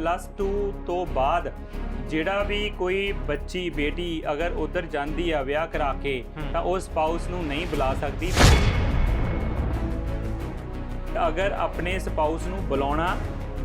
Plus 2 ਤੋਂ ਬਾਅਦ ਜਿਹੜਾ ਵੀ ਕੋਈ ਬੱਚੀ ਬੇਟੀ ਅਗਰ ਉਧਰ ਜਾਂਦੀ ਆ ਵਿਆਹ ਕਰਾ ਕੇ। ਤਾਂ ਉਹ ਸਪਾਊਸ ਨੂੰ ਨਹੀਂ ਬੁਲਾ ਸਕਦੀ ਅਗਰ ਆਪਣੇ ਸਪਾਊਸ ਨੂੰ ਬੁਲਾਉਣਾ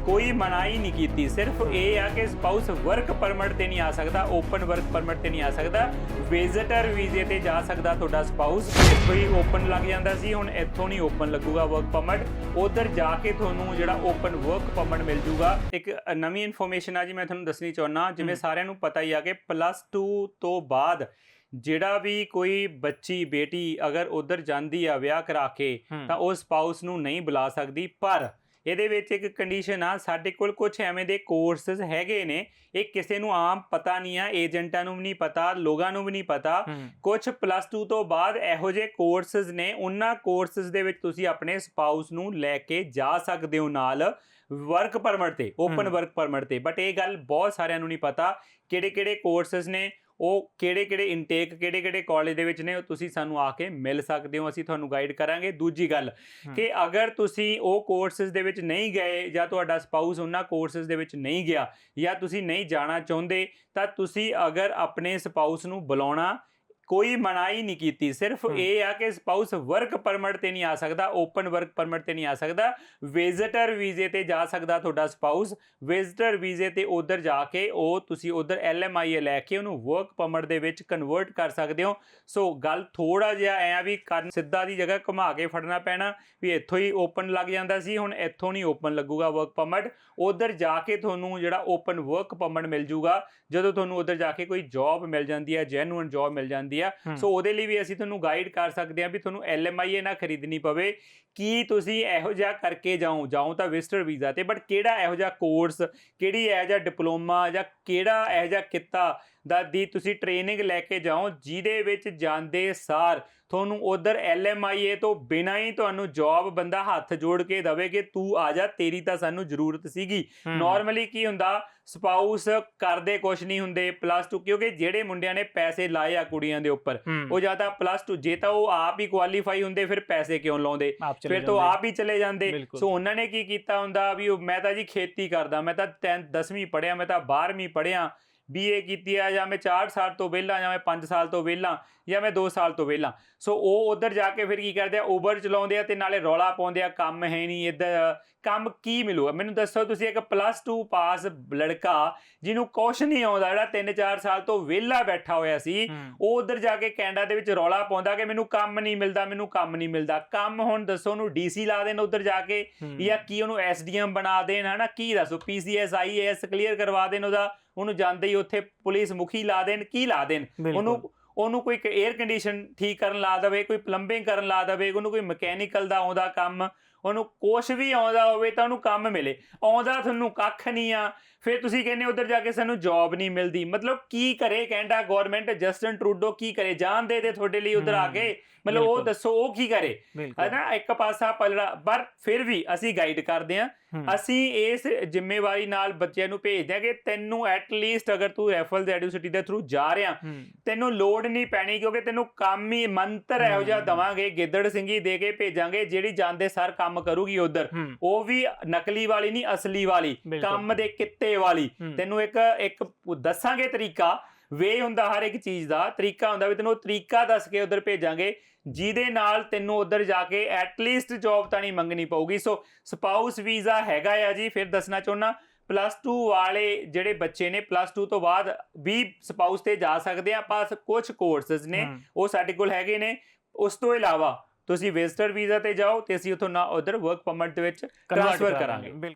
ਕੋਈ ਮਨਾਹੀ ਨਹੀਂ ਕੀਤੀ। ਸਿਰਫ ਇਹ ਆ ਕਿ ਸਪਾਊਸ ਵਰਕ ਪਰਮਿਟ ਤੇ ਨਹੀਂ ਆ ਸਕਦਾ ਓਪਨ ਵਰਕ ਪਰਮਿਟ ਤੇ ਨਹੀਂ ਆ ਸਕਦਾ। ਵਿਜ਼ਿਟਰ ਵੀਜ਼ੇ ਤੇ ਜਾ ਸਕਦਾ ਤੁਹਾਡਾ ਸਪਾਊਸ ਕੋਈ ਓਪਨ ਲੱਗ ਜਾਂਦਾ ਸੀ ਹੁਣ ਇੱਥੋਂ ਨਹੀਂ ਓਪਨ ਲੱਗੂਗਾ ਵਰਕ ਪਰਮਿਟ ਉਧਰ ਜਾ ਕੇ ਤੁਹਾਨੂੰ ਜਿਹੜਾ ਓਪਨ ਵਰਕ ਪਰਮਿਟ ਮਿਲ ਜੂਗਾ। ਇੱਕ ਨਵੀਂ ਇਨਫੋਰਮੇਸ਼ਨ ਆ ਜੀ ਮੈਂ ਤੁਹਾਨੂੰ ਦੱਸਣੀ ਚਾਹੁੰਦਾ ਜਿਵੇਂ ਸਾਰਿਆਂ ਨੂੰ ਪਤਾ ਹੀ ਆ ਕਿ ਪਲੱਸ 2 ਤੋਂ ਬਾਅਦ ਜਿਹੜਾ ਵੀ ਕੋਈ ਬੱਚੀ ਬੇਟੀ ਅਗਰ ਉਧਰ ਜਾਂਦੀ ਆ ਵਿਆਹ ਕਰਾ ਕੇ। ਤਾਂ ਉਹ ਸਪਾਊਸ ਨੂੰ ਨਹੀਂ ਬੁਲਾ ਸਕਦੀ। ਪਰ ਇਹਦੇ ਵਿੱਚ ਇੱਕ ਕੰਡੀਸ਼ਨ ਆ ਸਾਡੇ ਕੋਲ ਕੁਝ ਐਵੇਂ ਦੇ ਕੋਰਸਸ ਹੈਗੇ ਨੇ ਇਹ ਕਿਸੇ ਨੂੰ ਆਮ ਪਤਾ ਨਹੀਂ ਆ ਏਜੰਟਾਂ ਨੂੰ ਵੀ ਨਹੀਂ ਪਤਾ ਲੋਕਾਂ ਨੂੰ ਵੀ ਨਹੀਂ ਪਤਾ। ਕੁਝ ਪਲੱਸ 2 ਤੋਂ ਬਾਅਦ ਇਹੋ ਜਿਹੇ ਕੋਰਸਸ ਨੇ ਉਹਨਾਂ ਕੋਰਸਸ ਦੇ ਵਿੱਚ ਤੁਸੀਂ ਆਪਣੇ ਸਪਾਊਸ ਨੂੰ ਲੈ ਕੇ ਜਾ ਸਕਦੇ ਹੋ ਨਾਲ ਵਰਕ ਪਰਮਿਟ ਤੇ ਓਪਨ। ਵਰਕ ਪਰਮਿਟ ਤੇ। ਬਟ ਇਹ ਗੱਲ ਬਹੁਤ ਸਾਰਿਆਂ ਨੂੰ ਨਹੀਂ ਪਤਾ ਕਿਹੜੇ ਕਿਹੜੇ ਕੋਰਸਸ ਨੇ ਉਹ ਕਿਹੜੇ ਕਿਹੜੇ ਇਨਟੇਕ ਕਿਹੜੇ ਕਿਹੜੇ ਕਾਲਜ ਦੇ ਵਿੱਚ ਨੇ ਉਹ ਤੁਸੀਂ ਸਾਨੂੰ ਆ ਕੇ ਮਿਲ ਸਕਦੇ ਹੋ ਅਸੀਂ ਤੁਹਾਨੂੰ ਗਾਈਡ ਕਰਾਂਗੇ ਦੂਜੀ ਗੱਲ। ਕਿ ਅਗਰ ਤੁਸੀਂ ਉਹ ਕੋਰਸਸ ਦੇ ਵਿੱਚ ਨਹੀਂ ਗਏ ਜਾਂ ਤੁਹਾਡਾ ਸਪਾਊਸ ਉਹਨਾਂ ਕੋਰਸਸ ਦੇ ਵਿੱਚ ਨਹੀਂ ਗਿਆ ਜਾਂ ਤੁਸੀਂ ਨਹੀਂ ਜਾਣਾ ਚਾਹੁੰਦੇ ਤਾਂ ਤੁਸੀਂ ਅਗਰ ਆਪਣੇ ਸਪਾਊਸ ਨੂੰ ਬੁਲਾਉਣਾ ਕੋਈ ਮਨਾਹੀ ਨਹੀਂ ਕੀਤੀ। ਸਿਰਫ। ਇਹ ਆ ਕਿ ਸਪਾਊਸ ਵਰਕ ਪਰਮਿਟ ਤੇ ਨਹੀਂ ਆ ਸਕਦਾ ਓਪਨ ਵਰਕ ਪਰਮਿਟ ਤੇ ਨਹੀਂ ਆ ਸਕਦਾ। ਵਿਜ਼ਿਟਰ ਵੀਜ਼ੇ ਤੇ ਜਾ ਸਕਦਾ ਤੁਹਾਡਾ ਸਪਾਊਸ। ਵਿਜ਼ਿਟਰ ਵੀਜ਼ੇ ਤੇ ਉਧਰ ਜਾ ਕੇ ਉਹ ਤੁਸੀਂ ਉਧਰ ਐਲਐਮਆਈਏ ਲੈ ਕੇ ਉਹਨੂੰ ਵਰਕ ਪਰਮਿਟ ਦੇ ਵਿੱਚ ਕਨਵਰਟ ਕਰ ਸਕਦੇ ਹੋ। ਸੋ ਗੱਲ ਥੋੜਾ ਜਿਹਾ ਐ ਆ ਵੀ ਕਰਨ ਸਿੱਧਾ ਦੀ ਜਗ੍ਹਾ ਘੁਮਾ ਕੇ ਫੜਨਾ ਪੈਣਾ ਵੀ ਇੱਥੋਂ ਹੀ ਓਪਨ ਲੱਗ ਜਾਂਦਾ ਸੀ ਹੁਣ ਇੱਥੋਂ ਨਹੀਂ ਓਪਨ ਲੱਗੂਗਾ ਵਰਕ ਪਰਮਿਟ। ਉਧਰ ਜਾ ਕੇ ਤੁਹਾਨੂੰ ਜਿਹੜਾ ਓਪਨ ਵਰਕ ਪਰਮਿਟ ਮਿਲ ਜੂਗਾ ਜਦੋਂ ਤੁਹਾਨੂੰ ਉਧਰ ਜਾ ਕੇ ਕੋਈ ਜੌਬ ਮਿਲ ਜਾਂਦੀ ਹੈ ਜੈਨੂਇਨ ਜੌਬ ਮਿਲ ਜਾਂਦੀ ਹੈ ਹਮ। ਸੋ ਉਹਦੇ ਲਈ ਵੀ ਅਸੀਂ ਤੁਹਾਨੂੰ ਗਾਈਡ ਕਰ ਸਕਦੇ ਹਾਂ ਵੀ ਤੁਹਾਨੂੰ ਐਲਐਮਆਈਏ ਨਾ ਖਰੀਦਣੀ ਪਵੇ ਕੀ ਤੁਸੀਂ ਇਹੋ ਜਿਹਾ ਕਰਕੇ ਜਾਓ ਜਾਓ ਤਾਂ ਵਿਜ਼ਟਰ ਵੀਜ਼ਾ ਤੇ ਬਟ ਕਿਹੜਾ ਇਹੋ ਜਿਹਾ ਕੋਰਸ ਕਿਹੜੀ ਇਹੋ ਜਿਹਾ ਡਿਪਲੋਮਾ ਜਾਂ ਕਿਹੜਾ ਇਹੋ ਜਿਹਾ ਕਿੱਤਾ ਦਾ ਦੀ ਤੁਸੀਂ ਟ੍ਰੇਨਿੰਗ ਲੈ ਕੇ ਜਾਓ ਜਿਹਦੇ ਵਿੱਚ ਜਾਂਦੇ ਸਾਰ ਤੁਹਾਨੂੰ ਉਧਰ ਐਲਐਮਆਈਏ ਤੋਂ ਬਿਨਾਂ ਹੀ ਤੁਹਾਨੂੰ ਜੌਬ ਬੰਦਾ ਹੱਥ ਜੋੜ ਕੇ ਦਵੇ ਕਿ ਤੂੰ ਆ ਜਾ ਤੇਰੀ ਤਾਂ ਸਾਨੂੰ ਜ਼ਰੂਰਤ ਸੀਗੀ। ਨਾਰਮਲੀ ਕੀ ਹੁੰਦਾ ਸਪਾਊਸ ਕਰਦੇ ਕੁਛ ਨਹੀਂ ਹੁੰਦੇ ਪਲੱਸ 2 ਕਿਉਂਕਿ ਜਿਹੜੇ ਮੁੰਡਿਆਂ ਨੇ ਪੈਸੇ ਲਾਏ ਆ ਕੁੜੀਆਂ ਦੇ ਉੱਪਰ ਉਹ ਜਾਂ ਤਾਂ ਪਲੱਸ 2 ਜੇ ਤਾਂ ਉਹ ਆਪ ਹੀ ਕੁਆਲੀਫਾਈ ਹੁੰਦੇ ਫਿਰ ਪੈਸੇ ਕਿਉਂ ਲਾਉਂਦੇ? ਚਲੇ ਫਿਰ ਤੋਂ। ਆਪ ਹੀ ਚਲੇ ਜਾਂਦੇ। ਸੋ ਉਹਨਾਂ ਨੇ ਕੀ ਕੀਤਾ ਹੁੰਦਾ ਵੀ ਮੈਂ ਤਾਂ ਜੀ ਖੇਤੀ ਕਰਦਾ ਮੈਂ ਤਾਂ 10ਵੀਂ ਪੜਿਆ ਮੈਂ ਤਾਂ 12ਵੀਂ ਪੜਿਆ ਬੀਏ ਕੀਤੀ ਆ ਜਾਂ ਮੈਂ 4 ਸਾਲ ਤੋਂ ਵਿਹਲਾ ਜਾਂ ਮੈਂ 5 ਸਾਲ ਤੋਂ ਵਿਹਲਾ ਜਾਂ ਮੈਂ 2 ਸਾਲ ਤੋਂ ਵਿਹਲਾ। ਸੋ ਉਹ ਉਧਰ ਜਾ ਕੇ ਫਿਰ ਕੀ ਕਰਦੇ ਆ? ਊਬਰ ਚਲਾਉਂਦੇ ਆ ਤੇ ਨਾਲੇ ਰੌਲਾ ਪਾਉਂਦੇ ਆ ਕੰਮ ਹੈ ਨਹੀਂ ਇੱਧਰ। ਕੰਮ ਕੀ ਮਿਲੂਗਾ? ਮੈਨੂੰ ਦੱਸੋ ਤੁਸੀਂ ਇੱਕ ਪਲੱਸ 2 ਪਾਸ ਲੜਕਾ ਜਿਹਨੂੰ ਕੁਛ ਨਹੀਂ ਆਉਂਦਾ ਜਿਹੜਾ 3-4 ਸਾਲ ਤੋਂ ਵਿਹਲਾ ਬੈਠਾ ਹੋਇਆ ਸੀ ਉਹ ਉਧਰ ਜਾ ਕੇ ਕੈਨੇਡਾ ਦੇ ਵਿੱਚ ਰੌਲਾ ਪਾਉਂਦਾ ਕਿ ਮੈਨੂੰ ਕੰਮ ਨਹੀਂ ਮਿਲਦਾ ਮੈਨੂੰ ਕੰਮ ਨਹੀਂ ਮਿਲਦਾ। ਕੰਮ ਹੁਣ ਦੱਸੋ ਉਹਨੂੰ ਡੀਸੀ ਲਾ ਦੇਣ ਉਧਰ ਜਾ ਕੇ। ਜਾਂ ਕੀ ਉਹਨੂੰ ਐਸਡੀਐਮ ਬਣਾ ਦੇਣ ਹਨਾ? ਕੀ ਦੱਸੋ? ਪੀਸੀਐਸ ਆਈਏਐਸ ਕਲੀਅਰ ਕਰਵਾ ਦੇਣ ਉਹਦਾ। ਉਹਨੂੰ ਜਾਂਦੇ ਹੀ ਉੱਥੇ ਪੁਲਿਸ ਮੁਖੀ ਲਾ ਦੇਣ ਕੀ ਲਾ ਦੇਣ? ਉਹਨੂੰ ਉਹਨੂੰ ਕੋਈ 에ਅਰ ਕੰਡੀਸ਼ਨ ਠੀਕ ਕਰਨ ਲਾ ਦੇਵੇ ਕੋਈ ਪਲੰਬਿੰਗ ਕਰਨ ਲਾ ਦੇਵੇ ਉਹਨੂੰ ਕੋਈ ਮਕੈਨੀਕਲ ਦਾ ਆਉਂਦਾ ਕੰਮ ਉਹਨੂੰ ਕੁਛ ਵੀ ਆਉਂਦਾ ਹੋਵੇ ਤਾਂ ਉਹਨੂੰ ਕੰਮ ਮਿਲੇ। ਆਉਂਦਾ ਤੁਹਾਨੂੰ ਕੱਖ ਨਹੀਂ ਆ ਫਿਰ ਤੁਸੀਂ ਕਹਿੰਦੇ ਉਧਰ ਜਾ ਕੇ ਸਾਨੂੰ ਜੌਬ ਨਹੀਂ ਮਿਲਦੀ। ਮਤਲਬ ਕੀ ਕਰੇ ਕੈਨੇਡਾ ਗਵਰਨਮੈਂਟ ਜਸਟਨ ਟਰੂਡੋ ਕੀ ਕਰੇ? ਜਾਣ ਦੇ ਦੇ ਤੁਹਾਡੇ ਲਈ ਉਧਰ ਆ ਕੇ। ਮਤਲਬ ਉਹ। ਦੱਸੋ ਉਹ ਕੀ ਕਰੇ? ਬਿਲਕੁਲ। ਹੈ ਨਾ ਇੱਕ ਪਾਸਾ ਪਲੜਾ ਪਰ ਫਿਰ ਵੀ ਅਸੀਂ ਗਾਈਡ ਕਰਦੇ ਹਾਂ। ਹੂੰ। ਅਸੀਂ ਇਸ ਜ਼ਿੰਮੇਵਾਰੀ ਨਾਲ ਬੱਚਿਆਂ ਨੂੰ ਭੇਜਦੇ ਹਾਂ ਕਿ ਤੈਨੂੰ ਐਟ ਲੀਸਟ ਅਗਰ ਤੂੰ ਰੈਫਲ ਐਡੂਸਿਟੀ ਦੇ ਥਰੂ ਜਾ ਰਿਹਾ ਤੈਨੂੰ ਲੋੜ ਨਹੀਂ ਪੈਣੀ ਕਿਉਂਕਿ ਤੈਨੂੰ ਕੰਮ ਹੀ ਮੰਤਰ ਇਹੋ ਜਿਹਾ। ਦਵਾਂਗੇ ਗਿੱਦੜ ਸਿੰਘੀ ਦੇ ਕੇ ਭੇਜਾਂਗੇ ਜਿਹੜੀ ਜਾਂਦੇ ਸਰ ਕੰਮ ਕਰੂਗੀ ਉਧਰ। ਉਹ ਵੀ ਨਕਲੀ ਵਾਲੀ ਨਹੀਂ ਅਸਲੀ ਵਾਲੀ। ਕੰਮ ਦੇ ਕਿੱਤੇ ਵਾਲੀ। ਤੈਨੂੰ ਇੱਕ ਇੱਕ ਦੱਸਾਂਗੇ ਤਰੀਕਾ। ਵੇ ਹੁੰਦਾ ਹਰ ਇੱਕ ਚੀਜ਼ ਦਾ। ਤਰੀਕਾ ਹੁੰਦਾ ਵੀ ਤੈਨੂੰ ਉਹ ਤਰੀਕਾ ਦੱਸ ਕੇ ਉਧਰ ਭੇਜਾਂਗੇ ਜਿਹਦੇ ਨਾਲ ਤੈਨੂੰ ਉਧਰ ਜਾ ਕੇ ਐਟ ਲੀਸਟ ਜੌਬ ਤਾਂ ਨਹੀਂ ਮੰਗਣੀ ਪਊਗੀ। ਸੋ ਸਪਾਊਸ ਵੀਜ਼ਾ ਹੈਗਾ ਆ ਜੀ ਫਿਰ ਦੱਸਣਾ ਚਾਹੁੰਨਾ। ਪਲੱਸ 2 ਵਾਲੇ ਜਿਹੜੇ ਬੱਚੇ ਨੇ ਪਲੱਸ 2 ਤੋਂ ਬਾਅਦ ਵੀ ਸਪਾਊਸ ਤੇ ਜਾ ਸਕਦੇ ਆ ਪਾਸ ਕੁਝ ਕੋਰਸਸ ਨੇ। ਉਹ ਸਾਡੇ ਕੋਲ ਹੈਗੇ ਨੇ। ਉਸ ਤੋਂ ਇਲਾਵਾ ਤੁਸੀਂ ਵਿਜ਼ਟਰ ਵੀਜ਼ਾ ਤੇ ਜਾਓ ਤੇ ਅਸੀਂ ਉਥੋਂ ਨਾ ਉਧਰ ਵਰਕ ਪਰਮਿਟ ਦੇ ਵਿੱਚ ਟ੍ਰਾਂਸਫਰ ਕਰਾਂਗੇ।